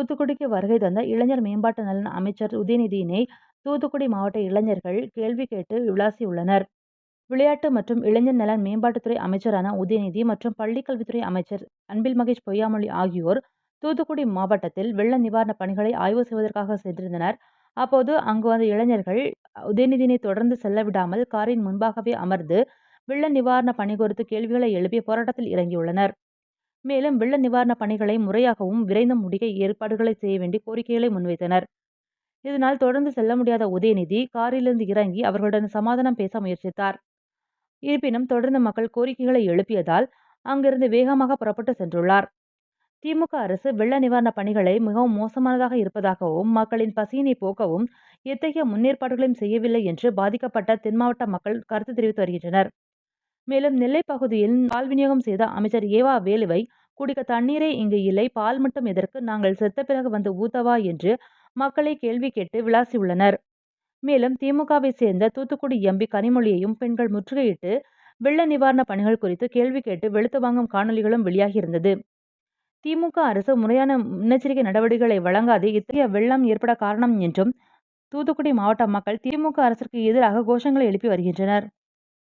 தூத்துக்குடிக்கு வருகை தந்த இளைஞர் மேம்பாட்டு நலன் அமைச்சர் உதயநிதியினை தூத்துக்குடி மாவட்ட இளைஞர்கள் கேள்வி கேட்டு விளாசியுள்ளனர். விளையாட்டு மற்றும் இளைஞர் நலன் மேம்பாட்டுத்துறை அமைச்சரான உதயநிதி மற்றும் பள்ளிக்கல்வித்துறை அமைச்சர் அன்பில் மகேஷ் பொய்யாமொழி ஆகியோர் தூத்துக்குடி மாவட்டத்தில் வெள்ள நிவாரணப் பணிகளை ஆய்வு செய்வதற்காக சென்றிருந்தனர். அப்போது அங்கு வந்த இளைஞர்கள் உதயநிதியினை தொடர்ந்து செல்ல விடாமல் காரின் முன்பாகவே அமர்ந்து வெள்ள நிவாரண பணி குறித்து கேள்விகளை எழுப்பி போராட்டத்தில் இறங்கியுள்ளனர். மேலும் வெள்ள நிவாரண பணிகளை முறையாகவும் விரைந்து முடிக்க ஏற்பாடுகளை செய்ய வேண்டி கோரிக்கைகளை முன்வைத்தனர். இதனால் தொடர்ந்து செல்ல முடியாத உதயநிதி காரிலிருந்து இறங்கி அவர்களுடன் சமாதானம் பேச முயற்சித்தார். இருப்பினும் தொடர்ந்து மக்கள் கோரிக்கைகளை எழுப்பியதால் அங்கிருந்து வேகமாக புறப்பட்டு சென்றுள்ளார். திமுக அரசு வெள்ள நிவாரண பணிகளை மிகவும் மோசமானதாக இருப்பதாகவும் மக்களின் பசியினை போக்கவும் எத்தகைய முன்னேற்பாடுகளையும் செய்யவில்லை என்று பாதிக்கப்பட்ட தென் மாவட்ட மக்கள் கருத்து தெரிவித்து வருகின்றனர். மேலும் நெல்லை பகுதியில் பால் விநியோகம் செய்த அமைச்சர் ஏவா வேலுவை குடிக்க தண்ணீரே இங்கு இல்லை பால் மட்டும் எதற்கு நாங்கள் செத்த பிறகு வந்து ஊத்தவா என்று மக்களை கேள்வி கேட்டு விளாசியுள்ளனர். மேலும் திமுகவை சேர்ந்த தூத்துக்குடி எம்பி கனிமொழியையும் பெண்கள் முற்றுகையிட்டு வெள்ள நிவாரண பணிகள் குறித்து கேள்வி கேட்டு வெளுத்து வாங்கும் காணொலிகளும் வெளியாகியிருந்தது. திமுக அரசு முறையான முன்னெச்சரிக்கை நடவடிக்கைகளை வழங்காது இத்தகைய வெள்ளம் ஏற்பட காரணம் என்றும் தூத்துக்குடி மாவட்ட மக்கள் திமுக அரசிற்கு எதிராக கோஷங்களை எழுப்பி வருகின்றனர்.